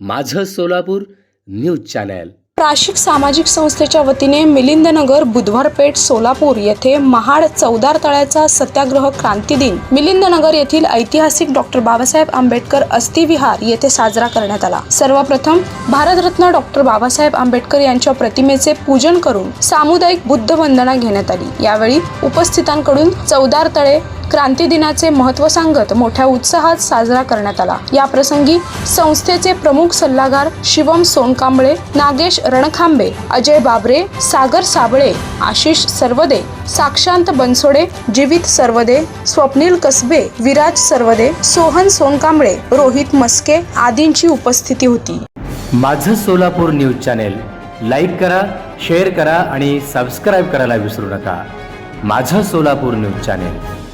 माझं Solapur news channel. प्राशिक सामाजिक संस्थेच्या वतीने मिलिंदनगर बुधवार पेठ सोलापूर येथे महाड चौदार तळ्याचा सत्याग्रह क्रांती दिन. मिलिंदनगर येथील ऐतिहासिक डॉक्टर बाबासाहेब आंबेडकर अस्थिविहार येथे साजरा करण्यात आला. सर्वप्रथम भारतरत्न डॉक्टर बाबासाहेब आंबेडकर यांच्या प्रतिमेचे पूजन करून सामुदायिक बुद्ध वंदना घेण्यात आली. यावेळी उपस्थितांकडून चौदार तळे क्रांती दिनाचे महत्त्व सांगत मोठ्या उत्साहात साजरा करण्यात आला. या प्रसंगी संस्थेचे प्रमुख सल्लागार शिवम सोनकांबळे नागेश रणखांबे अजय बाबरे सागर साबळे आशिष सर्वदे साक्षांत बनसोडे जीवित सर्वदे स्वप्नील कसबे विराज सर्वदे सोहन सोनकांबळे रोहित मस्के आदींची उपस्थिती होती. माझं सोलापूर न्यूज चॅनेल लाईक करा शेअर करा आणि सबस्क्राईब करायला विसरू नका. माझं सोलापूर न्यूज चॅनेल.